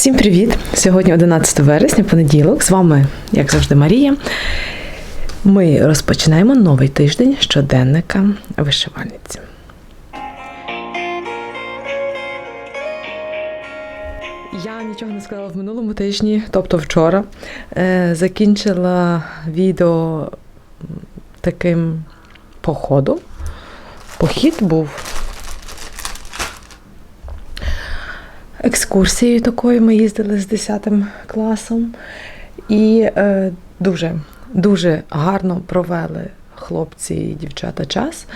Всім привіт! Сьогодні 11 вересня, понеділок. З вами, як завжди, Марія. Ми розпочинаємо новий тиждень щоденника вишивальниці. Я нічого не сказала в минулому тижні, тобто вчора. Е, закінчила відео таким походом. Похід був екскурсією такою. Ми їздили з 10 класом. І е, дуже, дуже гарно провели хлопці і дівчата час.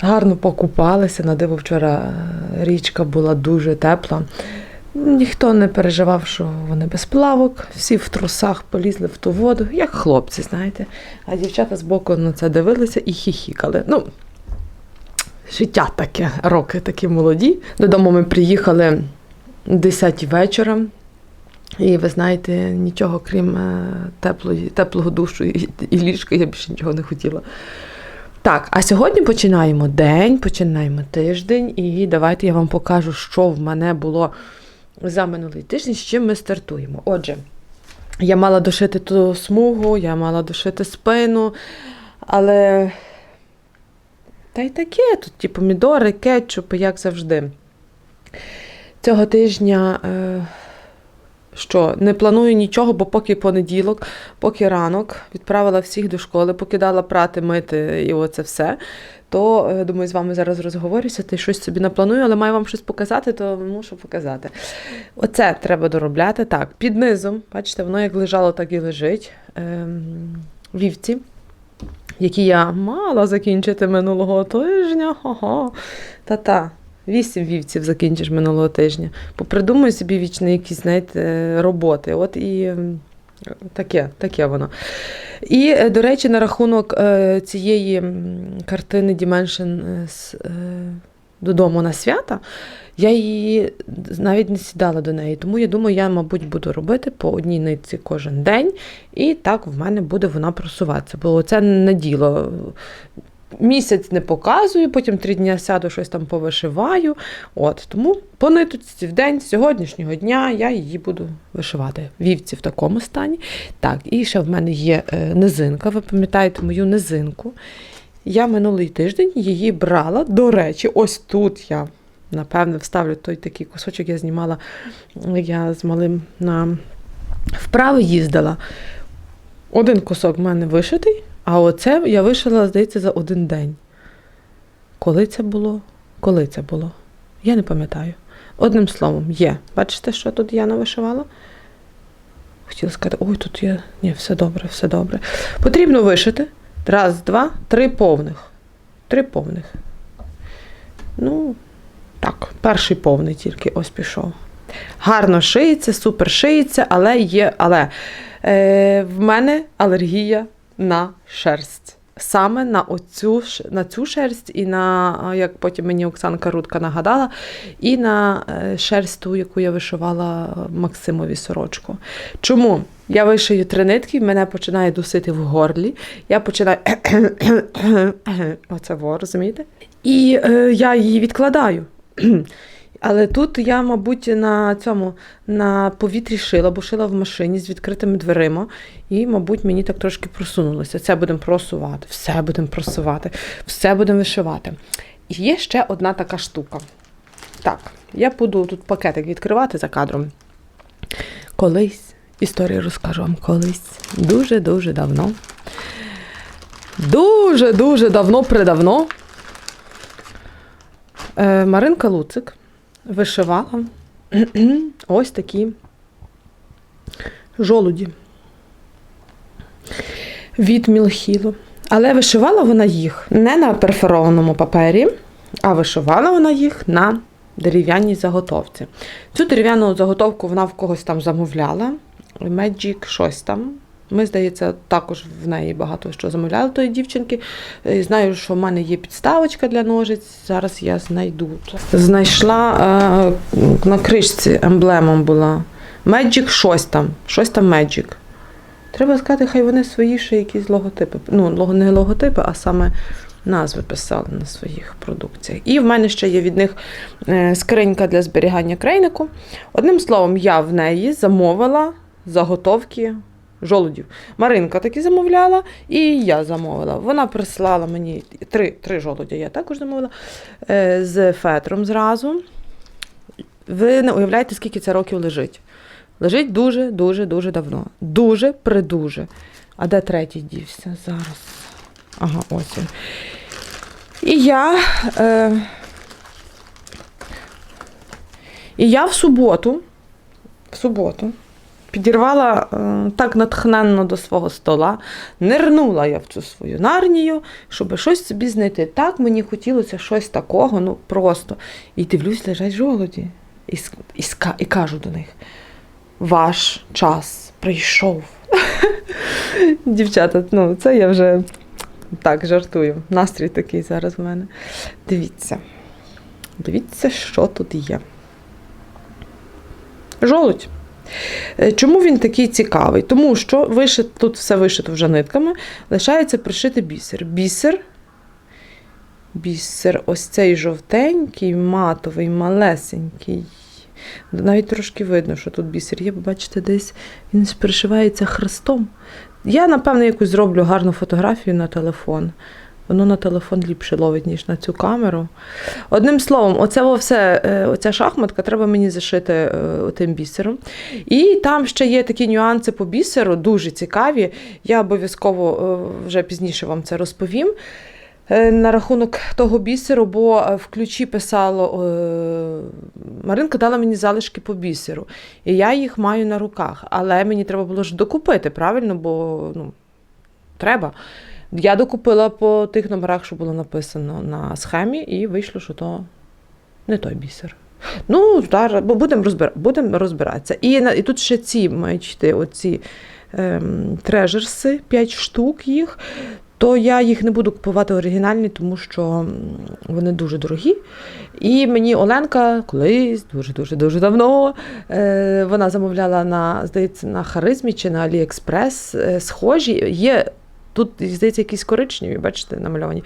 Гарно покупалися. На диво вчора річка була дуже тепла. Ніхто не переживав, що вони без плавок, всі в трусах полізли в ту воду, як хлопці, знаєте. А дівчата збоку на це дивилися і хіхікали. Ну, життя таке, роки такі молоді. Додому ми приїхали 10 вечора. І ви знаєте, нічого крім е, теплої, теплого душу і, і ліжка, я більше нічого не хотіла. Так, а сьогодні починаємо день, починаємо тиждень, і давайте я вам покажу, що в мене було за минулий тиждень, з чим ми стартуємо. Отже, я мала дошити ту смугу, я мала дошити спину, але та й таке, тут ті помідори, кетчуп, як завжди. Цього тижня. Е, що не планую нічого, бо поки понеділок, поки ранок відправила всіх до школи, покидала прати, мити і оце все. То е, думаю, з вами зараз розговорюся, й щось собі напланую, але маю вам щось показати, то мушу показати. Оце треба доробляти. Так, під низом, бачите, воно як лежало, так і лежить. Ем, вівці, які я мала закінчити минулого тижня. Ага. Та-та. Вісім вівців закінчиш минулого тижня. Попридумуй собі вічні якісь, знаєте, роботи. От і таке, таке воно. І, е, до речі, на рахунок е, цієї картини Dimension з, е, додому на свята, я її навіть не сідала до неї. Тому я думаю, я, мабуть, буду робити по одній нитці кожен день, і так в мене буде вона просуватися. Бо це не діло. Місяць не показую, потім три дні сяду, щось там повишиваю. От Тому по ниточці в день сьогоднішнього дня я її буду вишивати. Вівці в такому стані. Так, і ще в мене є е, низинка. Ви пам'ятаєте мою низинку. Я минулий тиждень її брала. До речі, ось тут я, напевне, вставлю той такий кусочок, я знімала, я з малим на вправи їздила. Один кусок в мене вишитий. А оце я вишила, здається, за один день. Коли це було? Коли це було? Я не пам'ятаю. Одним словом, є. Бачите, що тут я навишивала? Хотіла сказати, ой, тут є. Ні, все добре, все добре. Потрібно вишити. Раз, два, три повних. Три повних. Ну, так, перший повний тільки ось пішов. Гарно шиється, супер шиється, але є. Але е, в мене алергія на шерсть. Саме на оцю, на цю шерсть, і на, як потім мені Оксанка Рудка нагадала, і на е, шерсть ту, яку я вишивала Максимові сорочку. Чому? Я вишию три нитки, мене починає дусити в горлі. Я починаю оце во, розумієте? І е, я її відкладаю. Але тут я, мабуть, на цьому на повітрі шила, бо шила в машині з відкритими дверима, і, мабуть, мені так трошки просунулося. Це будемо просувати, все будемо просувати, все будемо вишивати. І є ще одна така штука. Так, я буду тут пакетик відкривати за кадром. Колись, історію розкажу вам колись, дуже-дуже давно. Дуже-дуже давно-предавно. Е, Маринка Луцик вишивала ось такі жолуді від Мілхіло. Але вишивала вона їх не на перфорованому папері, а вишивала вона їх на дерев'яній заготовці. Цю дерев'яну заготовку вона в когось там замовляла. Magic щось там. Ми, здається, також в неї багато що замовляли тої дівчинки. Е, Знаю, що в мене є підставочка для ножиць. Зараз я знайду. Знайшла е, на кришці емблемом була Magic щось там. Щось там Magic. Треба сказати, хай вони свої ще якісь логотипи. Ну, не логотипи, а саме назви писали на своїх продукціях. І в мене ще є від них е, скринька для зберігання крейнику. Одним словом, я в неї замовила заготовки жолудів. Маринка таки замовляла, і я замовила. Вона прислала мені три, три жолудя, я також замовила е, з фетром зразу. Ви не уявляєте, скільки це років лежить. Лежить дуже, дуже, дуже давно. Дуже придуже. А де третій дівся? Зараз. Ага, ось він. І я. Е, і я в суботу, в суботу підірвала е, так натхненно до свого стола, нирнула я в цю свою нарнію, щоб щось собі знайти. Так мені хотілося щось такого, ну просто. І дивлюсь, лежать жолоді. І, і, і кажу до них: ваш час прийшов. Дівчата, ну це я вже так жартую. Настрій такий зараз в мене. Дивіться. Дивіться, що тут є. Жолудь. Е, Чому він такий цікавий? Тому що вишит, тут все вишито вже нитками, лишається пришити бісер. Бісер. Бісер, ось цей жовтенький, матовий, малесенький. Навіть трошки видно, що тут бісер є, бо бачите, десь він пришивається хрестом. Я, напевно, якусь зроблю гарну фотографію на телефон. Воно на телефон ліпше ловить, ніж на цю камеру. Одним словом, оце все, е, оця шахматка треба мені зашити е, тим бісером. І там ще є такі нюанси по бісеру, дуже цікаві. Я обов'язково е, вже пізніше вам це розповім. На рахунок того бісеру, бо в ключі писало Маринка дала мені залишки по бісеру, і я їх маю на руках. Але мені треба було ж докупити, правильно, бо ну, треба. Я докупила по тих номерах, що було написано на схемі, і вийшло, що то не той бісер. Ну, зараз будемо розбир... будем розбиратися. І, і тут ще ці йти оці ем, трежерси, 5 штук їх. То я їх не буду купувати оригінальні, тому що вони дуже дорогі. І мені Оленка колись, дуже-дуже дуже давно, е, вона замовляла на, здається, на Харизмі чи на Аліекспрес. е, схожі. Є тут, здається, якісь коричневі, бачите, намальовані.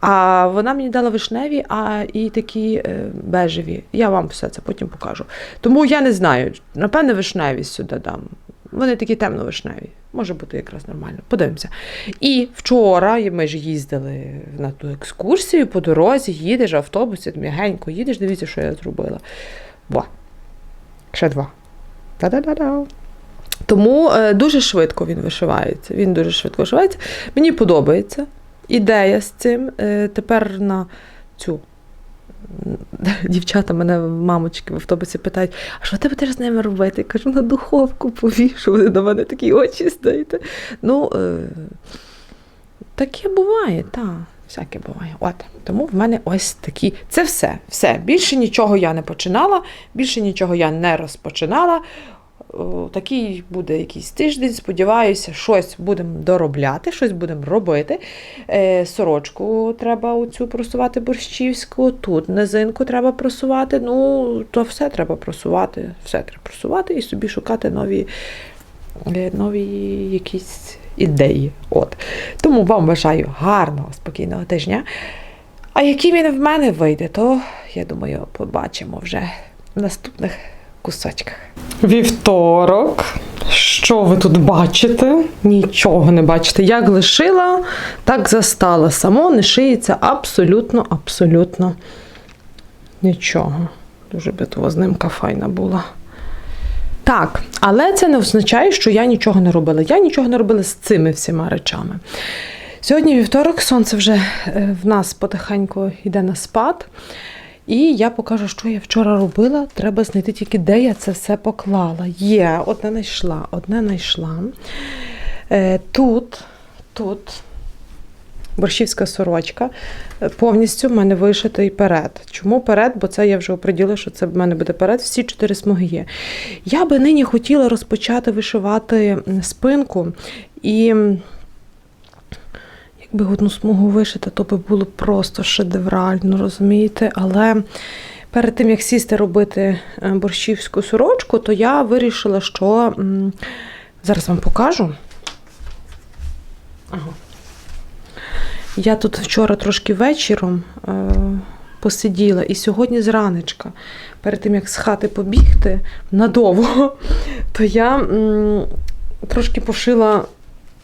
А вона мені дала вишневі, а і такі е, бежеві. Я вам все це потім покажу. Тому я не знаю, напевне, вишневі сюди дам. Вони такі темно-вишневі. Може бути якраз нормально. Подивимося. І вчора ми ж їздили на ту екскурсію по дорозі, їдеш автобусі, м'ягенько їдеш, дивіться, що я зробила. Два. Ще два. Та-да-да-да. Тому е, дуже швидко він вишивається. Він дуже швидко вишивається. Мені подобається ідея з цим. Е, тепер на цю. Дівчата мене, мамочки, в автобусі питають, а що ти будеш з ними робити? Я кажу, на духовку повішу. Вони до мене такі очі стоїте. Ну, е, таке буває, так. Всяке буває. От. Тому в мене ось такі. Це все. Все. Більше нічого я не починала, більше нічого я не розпочинала. Такий буде якийсь тиждень, сподіваюся, щось будемо доробляти, щось будемо робити. Е, сорочку треба оцю просувати борщівську, тут низинку треба просувати. Ну, то все треба просувати, все треба просувати і собі шукати нові, е, нові якісь ідеї. От. Тому вам бажаю гарного, спокійного тижня. А який він в мене вийде, то я думаю, побачимо вже в наступних кусочках. Вівторок. Що ви тут бачите? Нічого не бачите. Як лишила, так застала. Само не шиється абсолютно, абсолютно нічого. Дуже битвознimка файна була. Так, але це не означає, що я нічого не робила. Я нічого не робила з цими всіма речами. Сьогодні вівторок, сонце вже е, в нас потихеньку йде на спад. І я покажу, що я вчора робила. Треба знайти тільки, де я це все поклала. Є, одне знайшла, одне знайшла. Е, тут, тут борщівська сорочка. Е, Повністю в мене вишитий перед. Чому перед? Бо це я вже оприділила, що це в мене буде перед. Всі чотири смуги є. Я би нині хотіла розпочати вишивати спинку і. Якби одну смугу вишити, то би було просто шедеврально, розумієте? Але перед тим, як сісти робити е, борщівську сорочку, то я вирішила, що зараз вам покажу. Я тут вчора трошки вечором е, посиділа, і сьогодні зранечка, перед тим як з хати побігти надовго, то я м, трошки пошила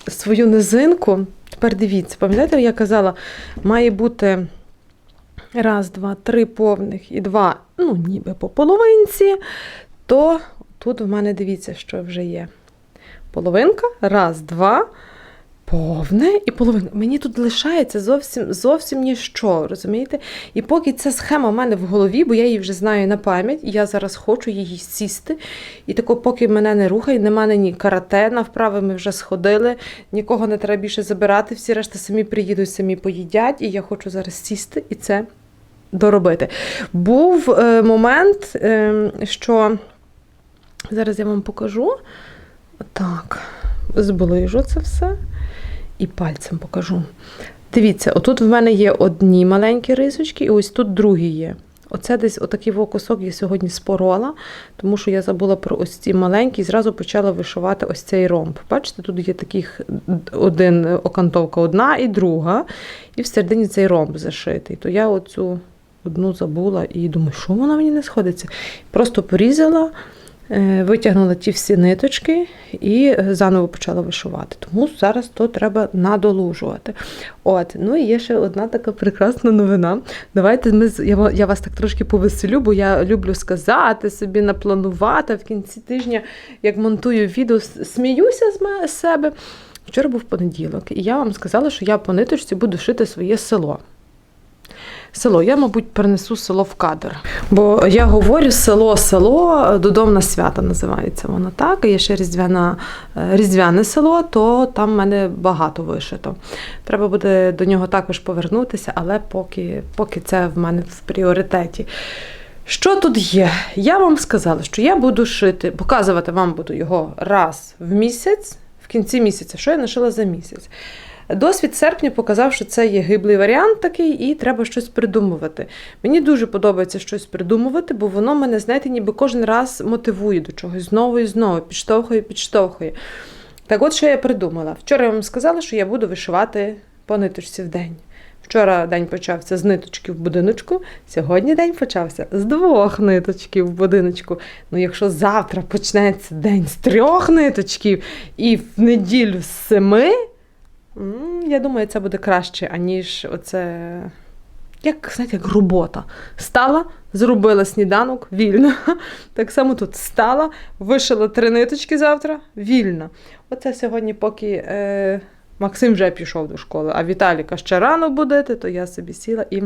свою низинку. Тепер дивіться, пам'ятаєте, я казала, має бути раз, два, три повних і два, ну, ніби по половинці, то тут в мене дивіться, що вже є. Половинка, раз, два, повне і половинка. Мені тут лишається зовсім зовсім ніщо, розумієте? І поки ця схема в мене в голові, бо я її вже знаю на пам'ять, я зараз хочу її сісти. І тако, поки мене не рухає, нема ні карате, на вправи ми вже сходили, нікого не треба більше забирати, всі решта самі приїдуть, самі поїдять, і я хочу зараз сісти і це доробити. Був е, момент, е, що зараз я вам покажу. Так, зближу це все і пальцем покажу. Дивіться, отут в мене є одні маленькі рисочки, і ось тут другі є. Оце десь отакий вокусок я сьогодні спорола, тому що я забула про ось ці маленькі і зразу почала вишивати ось цей ромб. Бачите, тут є таких один окантовка одна і друга, і всередині цей ромб зашитий. То я оцю одну забула і думаю, що вона мені не сходиться. Просто порізала, витягнула ті всі ниточки і е, заново почала вишивати. Тому зараз то треба надолужувати. От, ну і є ще одна така прекрасна новина. Давайте ми я, я вас так трошки повеселю, бо я люблю сказати собі, напланувати. В кінці тижня, як монтую відео, сміюся з себе. Вчора був понеділок, і я вам сказала, що я по ниточці буду шити своє село. Село, я, мабуть, перенесу село в кадр. Бо я говорю село, село, додомна свята називається воно так. Є ще різдвяна, е, різдвяне село, то там в мене багато вишито. Треба буде до нього також повернутися, але поки, поки це в мене в пріоритеті. Що тут є? Я вам сказала, що я буду шити, показувати вам буду його раз в місяць, в кінці місяця, що я нашила за місяць. Досвід серпня показав, що це є гиблий варіант такий, і треба щось придумувати. Мені дуже подобається щось придумувати, бо воно мене, знаєте, ніби кожен раз мотивує до чогось знову і знову, підштовхує, підштовхує. Так от, що я придумала. Вчора я вам сказала, що я буду вишивати по ниточці в день. Вчора день почався з ниточки в будиночку, сьогодні день почався з двох ниточків в будиночку. Ну, якщо завтра почнеться день з трьох ниточків і в неділю з семи, я думаю, це буде краще, аніж оце. Як, знаєте, як робота. Стала, зробила сніданок, вільно. Так само тут стала, вишила три ниточки завтра, вільно. Оце сьогодні, поки е, Максим вже пішов до школи, а Віталіка ще рано будити, то я собі сіла і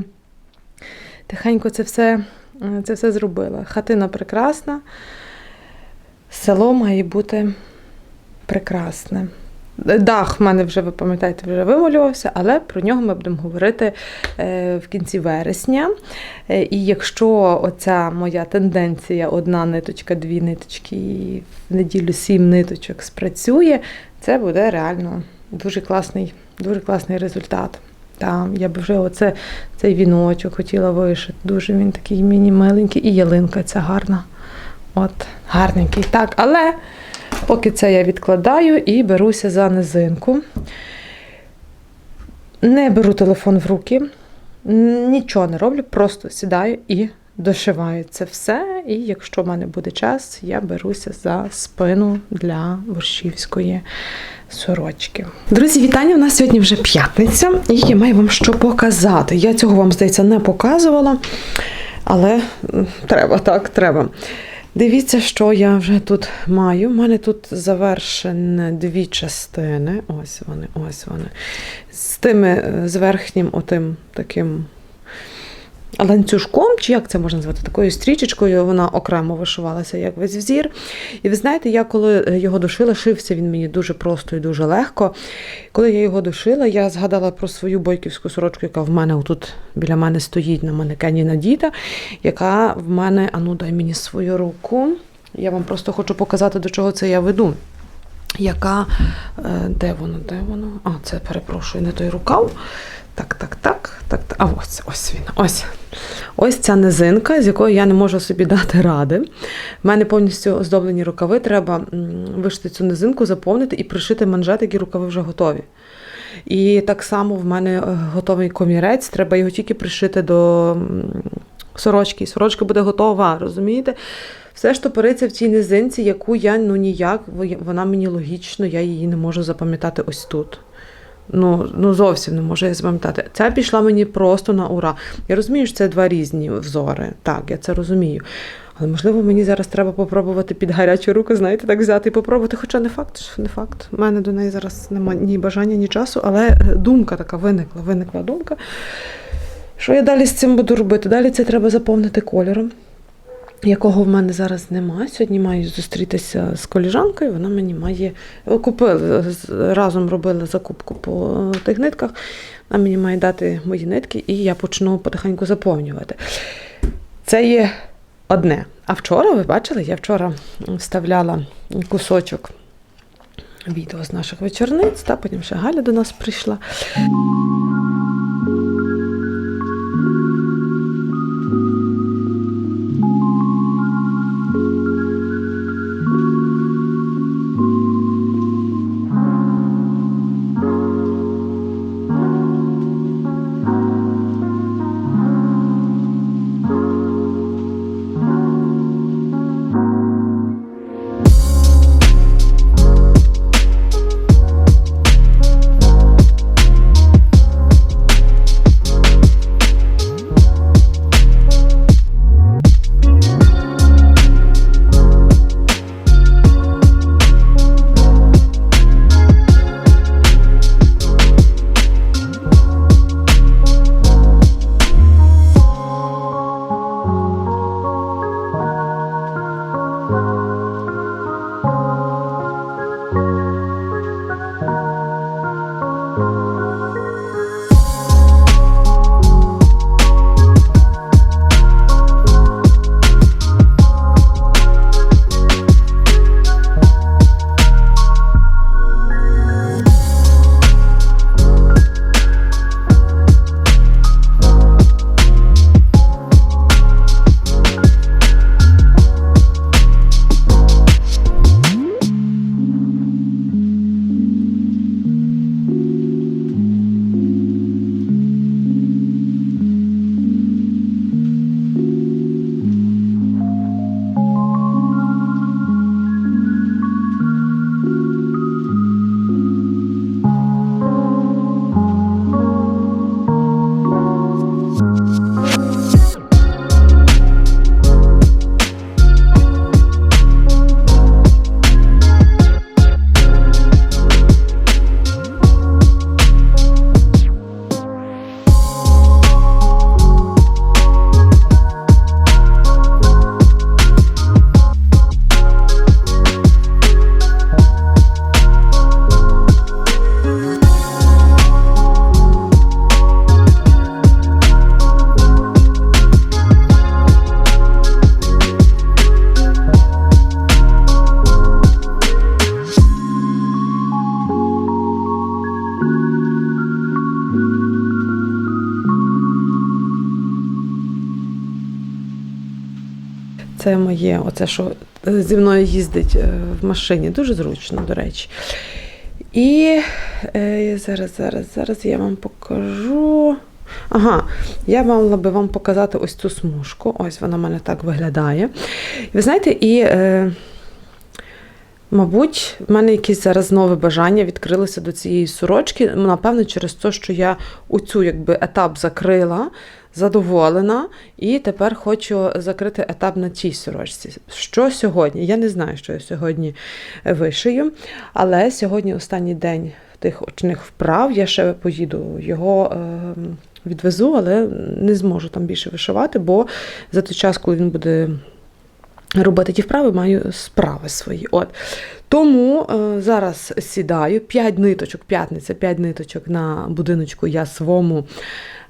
тихенько це все, е, це все зробила. Хатина прекрасна, село має бути прекрасне. Дах в мене вже, ви пам'ятаєте, вже вималювався, але про нього ми будемо говорити е, в кінці вересня. Е, І якщо оця моя тенденція одна ниточка, дві ниточки і в неділю сім ниточок спрацює, це буде реально дуже класний, дуже класний результат. Та, я б вже оце, цей віночок хотіла вишити. Дуже він такий міні-миленький. І ялинка ця гарна. От, гарненький. Так, але поки це я відкладаю і беруся за низинку. Не беру телефон в руки, нічого не роблю, просто сідаю і дошиваю це все. І якщо в мене буде час, я беруся за спину для борщівської сорочки. Друзі, вітання! У нас сьогодні вже п'ятниця, і я маю вам що показати. Я цього вам, здається, не показувала, але треба, так, треба. Дивіться, що я вже тут маю. У мене тут завершені дві частини. Ось вони, ось вони. З тими, е, з верхнім отим таким ланцюжком, чи як це можна назвати, такою стрічечкою, вона окремо вишивалася як весь взір. І ви знаєте, я коли е, його дошила, шився він мені дуже просто і дуже легко. Коли я його дошила, я згадала про свою бойківську сорочку, яка в мене тут біля мене стоїть на манекені Надіта, яка в мене, а ну дай мені свою руку. Я вам просто хочу показати, до чого це я веду. Яка, е, де воно, де воно? А, це перепрошую, не той рукав. Так, так, так, так, так. А ось, ось він. Ось. Ось ця низинка, з якою я не можу собі дати ради. В мене повністю оздоблені рукави. Треба вишити цю низинку, заповнити і пришити манжетики, рукави вже готові. І так само в мене е, готовий комірець, треба його тільки пришити до сорочки. І Сорочка буде готова, розумієте? Все ж топориться в цій низинці, яку я ну ніяк, вона мені логічно, я її не можу запам'ятати ось тут. Ну, ну зовсім не можу я запам'ятати. Ця пішла мені просто на ура. Я розумію, що це два різні взори. Так, я це розумію. Але можливо, мені зараз треба попробувати під гарячу руку, знаєте, так взяти і попробувати. Хоча не факт, що не факт. У мене до неї зараз немає ні бажання, ні часу, але думка така виникла, виникла думка. Що я далі з цим буду робити? Далі це треба заповнити кольором, якого в мене зараз немає. Сьогодні маю зустрітися з коліжанкою. Вона мені має купили разом робили закупку по е, тих нитках. Вона мені має дати мої нитки, і я почну потихеньку заповнювати. Це є одне. А вчора, ви бачили, я вчора вставляла кусочок відео з наших вечорниць, та потім ще Галя до нас прийшла. Це моє, оце, що е, зі мною їздить е, в машині. Дуже зручно, до речі. І е, зараз, зараз, зараз я вам покажу. Ага, я мала би вам показати ось цю смужку. Ось вона в мене так виглядає. Ви знаєте, і, е, мабуть, в мене якесь зараз нове бажання відкрилося до цієї сорочки. Напевно, через те, що я оцю якби, етап закрила, задоволена, і тепер хочу закрити етап на цій сорочці. Що сьогодні? Я не знаю, що я сьогодні вишию, але сьогодні останній день тих очних вправ. Я ще поїду його. Е, Відвезу, але не зможу там більше вишивати, бо за той час, коли він буде робити ті вправи, маю справи свої. От. Тому е, зараз сідаю, 5 ниточок, п'ятниця, 5 ниточок на будиночку я свому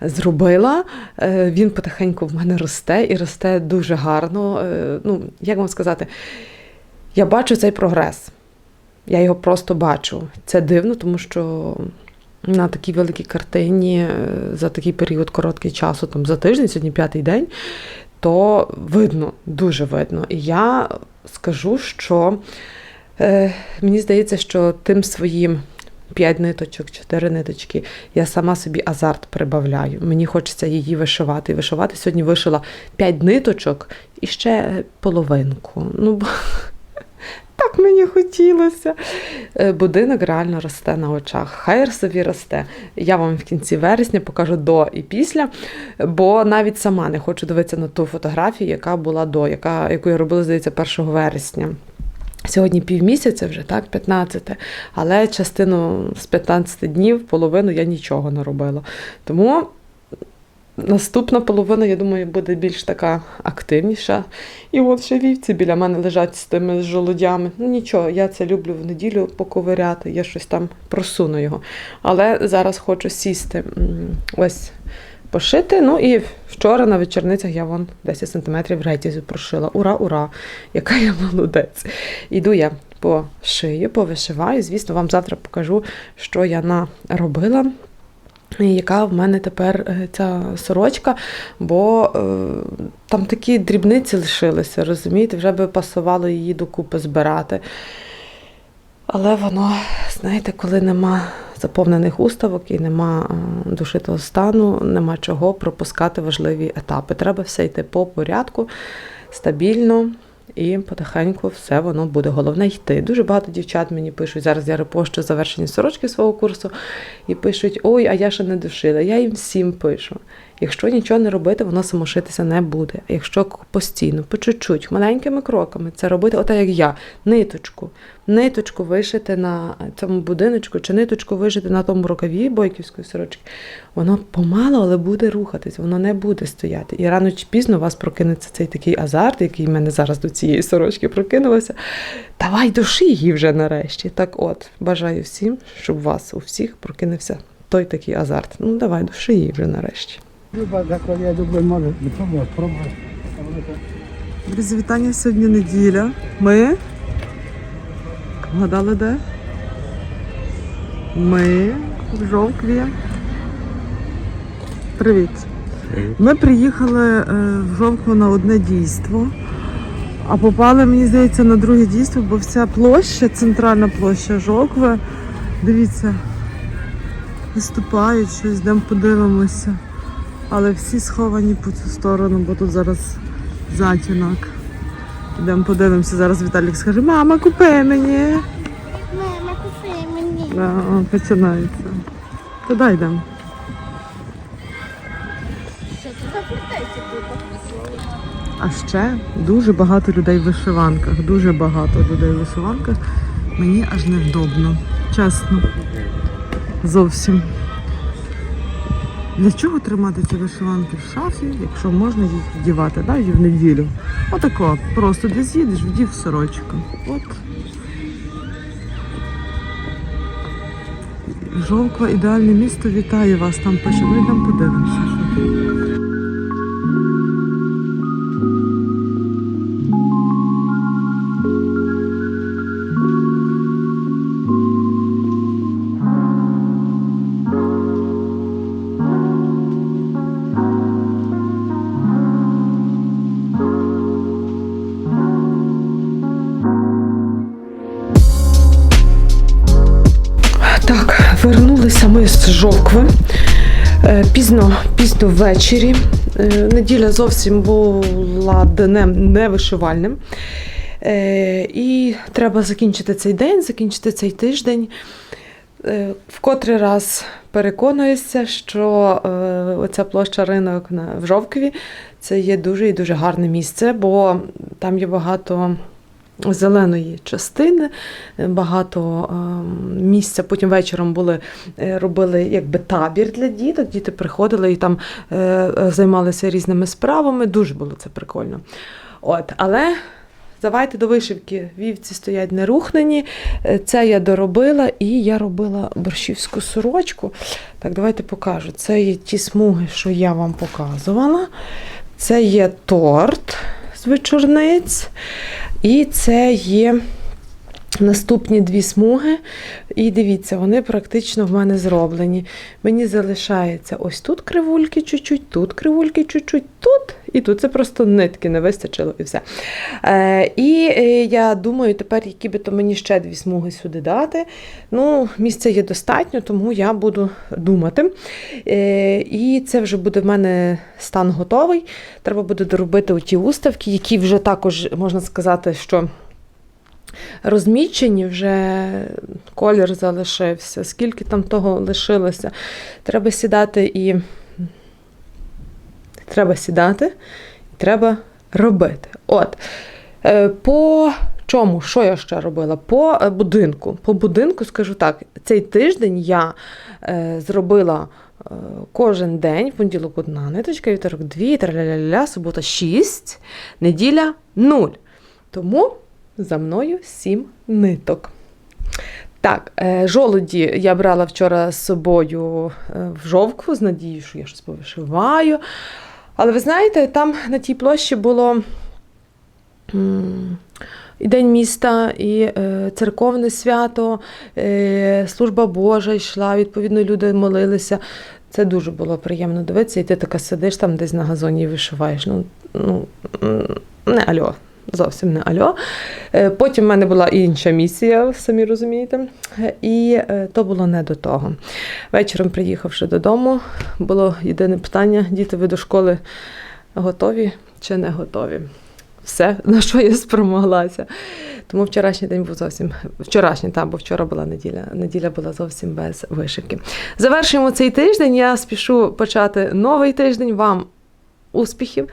зробила. Е, він потихеньку в мене росте і росте дуже гарно. Е, ну, як вам сказати, я бачу цей прогрес. Я його просто бачу. Це дивно, тому що на такій великій картині е, за такий період короткий часу, там за тиждень, сьогодні п'ятий день, то видно, дуже видно. І я скажу, що мені здається, що тим своїм 5 ниточок, 4 ниточки. Я сама собі азарт прибавляю. Мені хочеться її вишивати. І вишивати сьогодні вишила 5 ниточок і ще половинку. Ну, бо так мені хотілося. Е, Будинок реально росте на очах. Хай собі росте. Я вам в кінці вересня покажу до і після, бо навіть сама не хочу дивитися на ту фотографію, яка була до, яка, яку я робила, здається, 1 вересня. Сьогодні півмісяця вже, так, 15, але частину з 15 днів, половину я нічого не робила. Тому наступна половина, я думаю, буде більш така активніша. І от ще вівці біля мене лежать з тими жолудями. Ну нічого, я це люблю в неділю поковиряти, я щось там просуну його. Але зараз хочу сісти ось пошити. Ну і вчора на вечорницях я вон 10 см ретізу прошила. Ура, ура! Яка я молодець. Іду я по шию, повишиваю. Звісно, вам завтра покажу, що я наробила. І яка в мене тепер е, ця сорочка, бо е, там такі дрібниці лишилися, розумієте, вже би пасувало її докупи збирати. Але воно, знаєте, коли нема заповнених уставок і нема е, душитого стану, нема чого пропускати важливі етапи. Треба все йти по порядку, стабільно. І потихеньку все воно буде. Головне йти. Дуже багато дівчат мені пишуть. Зараз я репощу завершені сорочки свого курсу і пишуть: Ой, а я ще не душила. Я їм всім пишу. Якщо нічого не робити, воно самошитися не буде. А якщо постійно, по чуть-чуть, маленькими кроками це робити, отак як я, ниточку, ниточку вишити на цьому будиночку, чи ниточку вишити на тому рукаві бойківської сорочки, воно помало, але буде рухатись, воно не буде стояти. І рано чи пізно у вас прокинеться цей такий азарт, який в мене зараз до цієї сорочки прокинувся. Давай душі її вже нарешті. Так от, бажаю всім, щоб у вас у всіх прокинувся той такий азарт. Ну давай душі її вже нарешті. Люба, так я думаю, може, не пробував, спробував. Друзі, вітання сьогодні неділя. Ми. Вгадали де? Ми в Жовкві. Привіт. Ми приїхали е, в Жовкву на одне дійство, а попали, мені здається, на друге дійство, бо вся площа, центральна площа Жовкви, дивіться, виступають щось, йдемо подивимося. Але всі сховані по цю сторону, бо тут зараз затінок. Йдемо подивимося. Зараз Віталік скаже, мама, купи мені. Мама, купи мені. Да, о, починається. Туди йдемо. А ще дуже багато людей в вишиванках. Дуже багато людей в вишиванках. Мені аж невдобно. Чесно. Зовсім. Для чого тримати ці вишиванки в шафі, якщо можна їх вдівати, да, і в неділю? Отако, просто десь їдеш, вдів сорочку. От. Жовква, ідеальне місто, вітаю вас. Там пише, ми там подивимося. З Жовкви. Е, Пізно, пізно ввечері. Е, Неділя зовсім була днем невишивальним. Е, І треба закінчити цей день, закінчити цей тиждень. В котрий раз переконуюся, що оця площа ринок в Жовкві це є дуже і дуже гарне місце, бо там є багато зеленої частини, е, багато е, місця. Потім вечором були, е, робили якби табір для діток. Діти приходили і там займалися різними справами. Дуже було це прикольно. От, але. Давайте до вишивки. Вівці стоять нерухнені. Це я доробила і я робила борщівську сорочку. Так, давайте покажу. Це є ті смуги, що я вам показувала. Це є торт з вечорниць. І це є Наступні дві смуги, і дивіться, вони практично в мене зроблені. Мені залишається ось тут кривульки чуть-чуть, тут кривульки чуть-чуть, тут і тут. Це просто нитки не вистачило і все. Е, і е, я думаю, тепер, які би то мені ще дві смуги сюди дати. Ну, місця є достатньо, тому я буду думати. Е, і це вже буде в мене стан готовий. Треба буде доробити оті уставки, які вже також можна сказати, що розмічені, вже колір залишився, скільки там того лишилося. Треба сідати і треба сідати, і треба робити. От. Е, По чому? Що я ще робила? По е, будинку. По будинку скажу так, цей тиждень я е, зробила кожен день, в понеділок одна ниточка, вівторок дві, траля-ля-ля, субота шість, неділя нуль. Тому за мною сім ниток. Так, е, жолуді я брала вчора з собою е, в жовкву з надією, що я щось повишиваю. Але ви знаєте, там на тій площі було і День міста, і е, церковне свято, служба Божа йшла, відповідно, люди молилися. Це дуже було приємно дивитися, і ти така сидиш там десь на газоні і вишиваєш. Ну, ну не альо, зовсім не альо. Е, Потім в мене була інша місія, самі розумієте. Е, І е, то було не до того. Вечором, приїхавши додому, було єдине питання: діти, ви до школи готові чи не готові? Все, на що я спромоглася. Тому вчорашній день був зовсім вчорашній, там, бо вчора була неділя. Неділя була зовсім без вишивки. Завершуємо цей тиждень. Я спішу почати новий тиждень. Вам успіхів,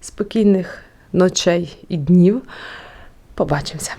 спокійних ночей і днів. Побачимося.